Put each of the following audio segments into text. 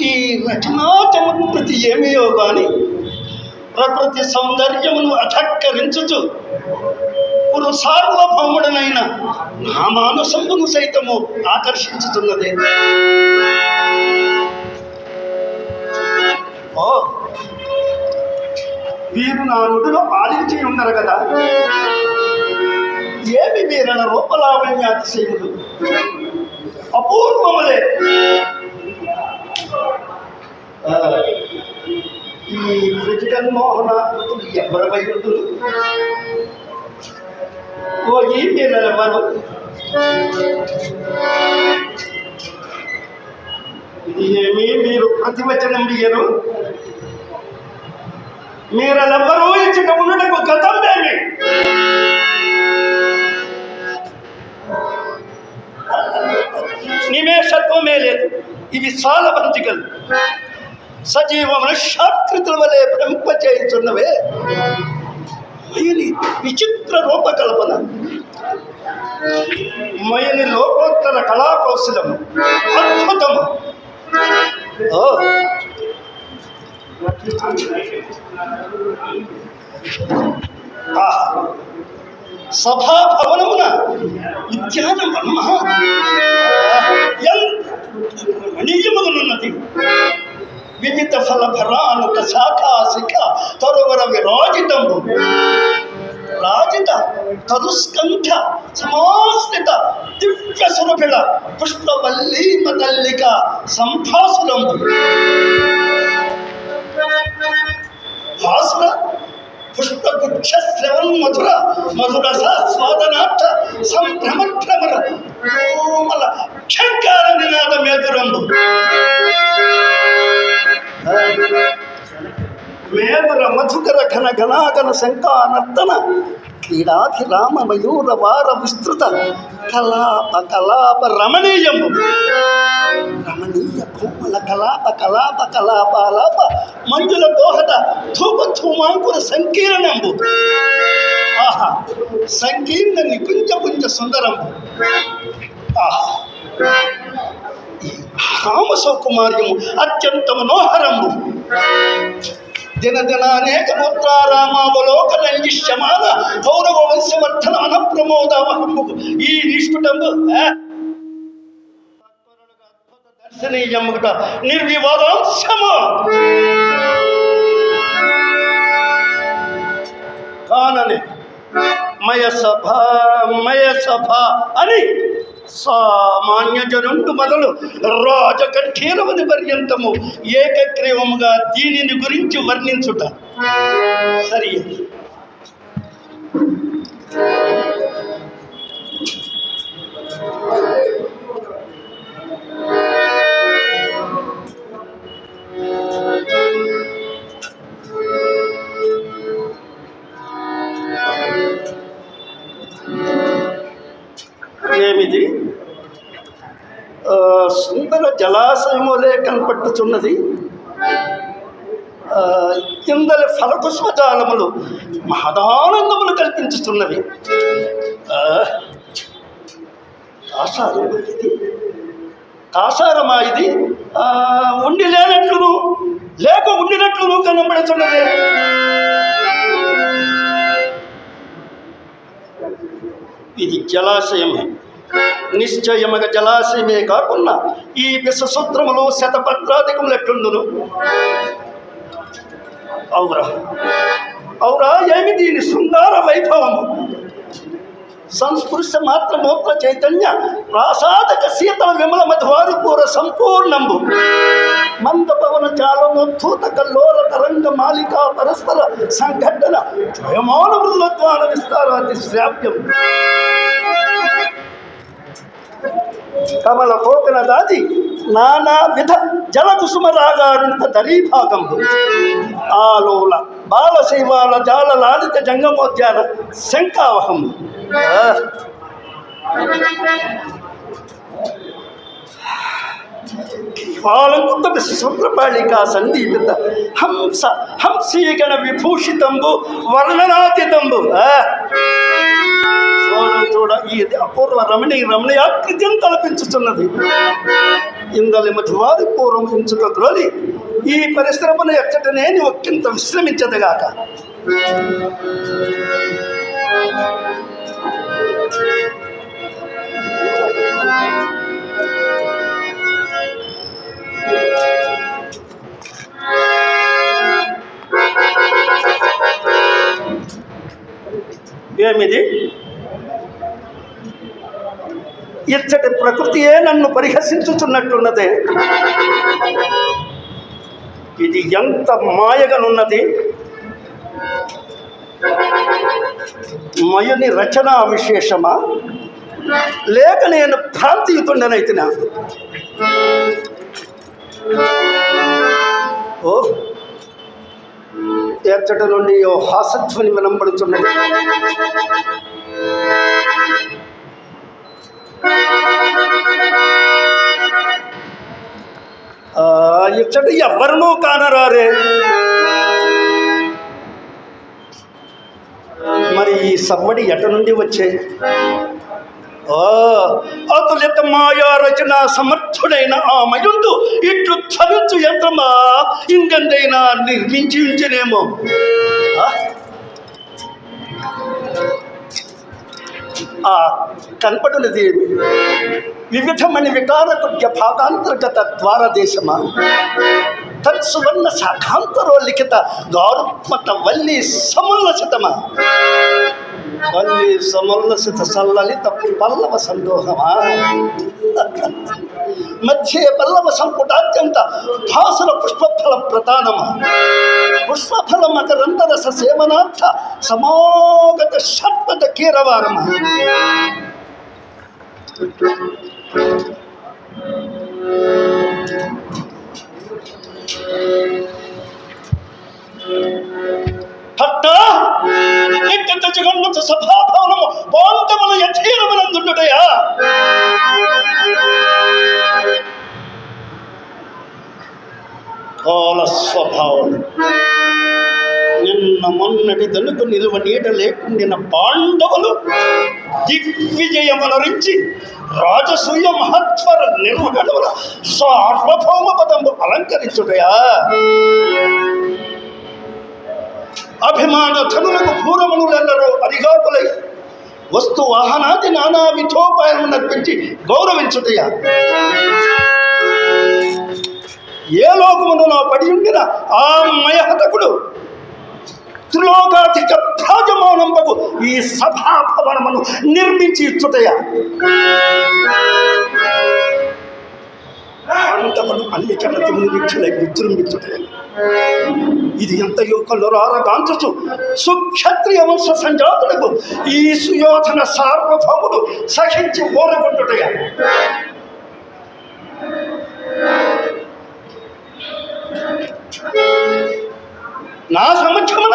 ఈ రచనా చమత్కృతి ఏమియో కానీ ప్రకృతి సౌందర్యమును అధక్కరించుచు పురు సార్వభౌముడనైన నా మానసంబును సైతము ఆకర్షించుతున్నది. ఓ వీరు నా నుడిలో ఆలించి ఉన్నారు కదా? ఏమి వీరన రూపలావణ్యాతిశయములు? అపూర్వములే. ఈ జగన్మోహన ఎవరవై ఉంటురు ఓ ఈ మీరెవరు ఇది ఏమి? మీరు ప్రతివచనం ఇయ్యరు? మీరెవరూ ఇచ్చిన ఉండటకు గతం లేని నిమేషత్వమే లేదు. ఇవి సాలబంతికలు సజీవమున షాకృతుల వలె భ్రమింపచేయుచున్నవే మయని విచిత్ర రూపకల్పన. మయని లోకోత్తర కళాకౌశలం. అద్భుతము ఓ. ఆహా సభాభవనమున ఉద్యాన వనమ మనీయమునున్నది వివిధ ఫల ఫలానుక శాఖాశిఖ తరువర విరాజితంబు రాజిత తదుస్కంఠ సమాశ్రిత దివ్య సురభిళ పుష్పవల్లీ మతల్లిక సంభాసురంబు భాసుర పుష్పగుచ్చ శ్రవణ్ మధుర మధుర స్వాదనార్థ సంభ్రమ భ్రమర కోమల క్షంకార నినాద మేదురంబు మేదుర మధుకర ఘన ఘనాగన శంకానర్తన క్రీడాభిరామ మయూర వార విస్తృత కలాప కలాప రమణీయము. రమణీయ కోమల కలాప కలాప కలాపాలాప మంజుల దోహద ధూప ధూమాంకుర సంకీర్ణంబు. ఆహా సంకీర్ణ నికుంజ పుంజ సుందరంబు. ఆహా రామ సౌకుమార్యము అత్యంత మనోహరము దినదిన అనేక ముద్రారామావలోకన నిశ్చమాన కౌరవ వంశవర్ధన అనప్రమోదావహము. ఈ నిష్కుటంబు దర్శనీయముట నిర్వివాదాంశము. కానని మయ సభ మయ సభ అని సామాన్య జనుండు మొదలు రాజకంఠీరవది పర్యంతము ఏకగ్రీవముగా దీనిని గురించి వర్ణించుట సరి you. జలాశయములే కనపట్టుచున్నది. ఇందల ఇందలి ఫలపుష్పజాలములు మహదానందములు కల్పించుతున్నవి ఆ, కాసారమా ఇది? కాసారమా ఇది? ఉండి లేనట్లును లేక ఉండినట్లును కనబడుతున్నదే ఇది జలాశయమే. నిశ్చయముగా జలాశయమే కాకుండా ఈ విషసూత్రములు శతపత్రాధికములు ఎట్లుండును? అవురా అవురా ఏమి దీని శృంగార వైభవము? సంస్పృశ మాత్ర మూత్ర చైతన్య ప్రాసాదక శీతల విమల మధువారు కూర సంపూర్ణంబు. మంద పవన తూతక లోల తరంగ మాలిక పరస్పర సంఘటన స్వయమాన మృదులద్వాన విస్తారాతి శ్రావ్యం. కమల కోకన దాది నానా విధ జల కుసుమ దరీభాగం ఆలోల బాల శైవాల జాల లాలిత జంగమోద్యాన శంకావహం ఆ. కేవలంకుత సందీపిత హంస హంసీగణ విభూషితంబు వర్ణనాతీతంబు చూడ ఇది అపూర్వ రమణి రమణీయాకృత్యం తలపించుతున్నది ఇందలి మధువారి పూర్వం ఎంచుక గ్రోలి ఈ పరిశ్రమను ఎచ్చటనే ఒక్కింత విశ్రమించదుగాక. ఏమిది? ఇచ్చటి ప్రకృతియే నన్ను పరిహసించుచున్నట్టున్నదే ఇది ఎంత మాయగనున్నది. మయుని రచనా విశేషమా? లేక నేను భ్రాంతియుతుండనైతినా? ఓ ఎచ్చట నుండి ఓ హాసధ్వని వినంబడుతున్నది ఇచ్చట ఎవరినూ కానరారే. మరి ఈ సవ్వడి ఎట నుండి వచ్చే? అతులిత మాయా రచన సమర్థుడైన ఆ మయుందు ఇట్లు చలించు యంత్రమా? ఇంకెందైనా నిర్మించి ఉంచనేమో ఆ? కనపడినది ఏమి? వివిధమైన వికారకుడ్య భాగాంతర్గత ద్వారదేశమా తత్సువర్ణ శాఖాంతరో లిఖిత గౌరత్మత వల్లి సముల్లసితమా వల్లి సముల్లసిత సల్లలిత పల్లవ సందోహమా ಮಧ್ಯೆ ಪಲ್ಲವ ಸಂಪುಟಾದ್ಯಂತ ಭಾಸುರ ಪುಷ್ಪಫಲ ಪ್ರತಾನಮ ಪುಷ್ಪಫಲ ಮಕರಂಧರಸ ಸೇವನಾರ್ಥ ಸಮಾಗತ ಷಟ್ಪದ ಕೇರವಾರಮ Thank you. ఇక్కడి సభాభవనము పాంతములు యథీరమునందుండుటయా కాల స్వభావం నిన్న మొన్నటి దనుకు నిలువ నీట లేకుండిన పాండవులు దిగ్విజయమనరించి రాజసూయ మహత్వర నిర్వహణముల సార్వభౌమ పదము అలంకరించుటయా? అభిమాన ధనులకు పూర్వమునులెల్లరూ అరిగాపులై వస్తు వాహనాది నానా విధోపాయము నర్పించి గౌరవించుటయా? ఏ లోకమును పడి ఉండిన ఆ మయహతకుడు? త్రిలోకాధిక భ్రాజమానంబకు ఈ సభాభవనమును నిర్మించి ఇచ్చుటయా? అంతమను అన్ని కన్నతములు వీక్షలై విజృంభించుటయా? ఇది ఎంత యువకులరారగాంచు సుక్షత్రియ వంశ సంజాతులకు ఈ సుయోధన సార్వభౌముడు సహించి ఓరగొట్టుటయా నా సమక్షమున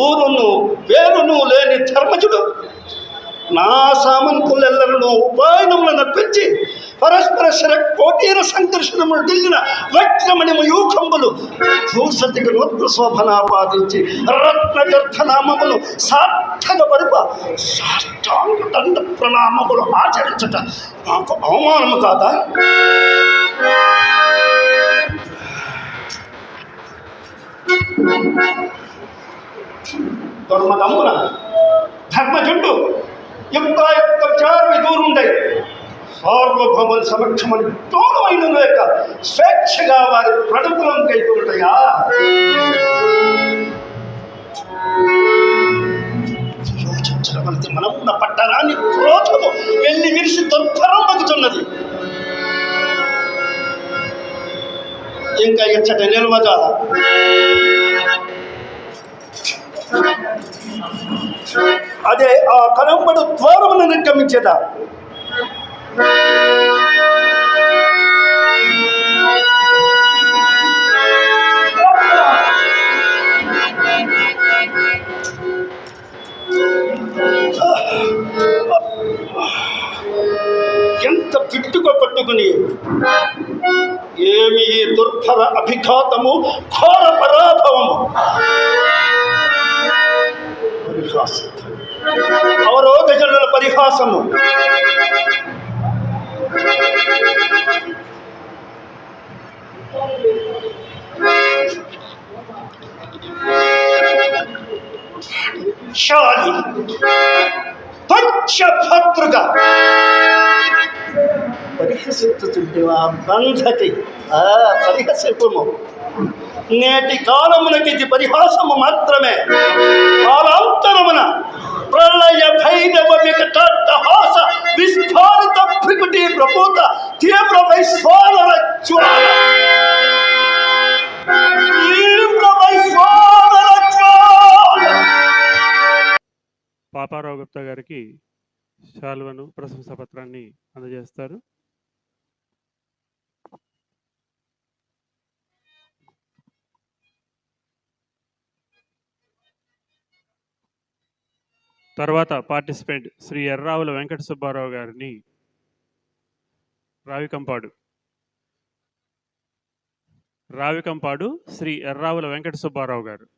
ఊరును పేరును లేని ధర్మజుడు నా సామంతులెల్లరను ఉపాయనములు నడిపించి పరస్పర శర కోటీర సంఘర్షణములు దిగిన వజ్రమణిమ యూఖంబులు భూసతికి నూత్న శోభనాపాదించి రత్న గర్భనామములు సార్థక పరుప సాష్టాంగ దండ ప్రణామములు ఆచరించట. నాకు అవమానము కాదా? ధర్మదమ్మున ధర్మజుండు యుక్తాయుక్త విచార దూరుండై సార్వభౌమ సమక్షమని తోడమైన లేక స్వేచ్ఛగా వారి ప్రడుగులం కైకొనుటయా? మనం ఉన్న పట్టణాన్ని క్రోధము వెళ్ళి విరిసి దుర్భరమగుతున్నది ఇంకా ఇచ్చట నిల్వజాల అదే ఆ కనంబడు ద్వారమును నిర్గమించేదా? ఎంత పిట్టుగా పట్టుకుని ఏమి ఈ దుర్భర అభిఘాతము ఘోర పరాభవము. అవరోధజనుల పరిహాసము. शाली पंचभद्रगा పరిహసిస్తుతుంటేవా బంధతి పరిహసిప్పుము నేటి కాలమునకి పరిహాసము మాత్రమే కాలాంతరమున ప్రళయ భైరవ వికటాట్టహాస విస్ఫారిత భృకుటి ప్రపూత తీవ్ర వైశ్వానర తీవ్ర వైశ్వానర జ్వాల. పాపారావు గుప్తా గారికి శాల్వను ప్రశంసా పత్రాన్ని అందజేస్తారు. తర్వాత పార్టిసిపెంట్ శ్రీ ఎర్రావుల వెంకట సుబ్బారావు గారిని రావికంపాడు. రావికంపాడు శ్రీ ఎర్రావుల వెంకట సుబ్బారావు గారు.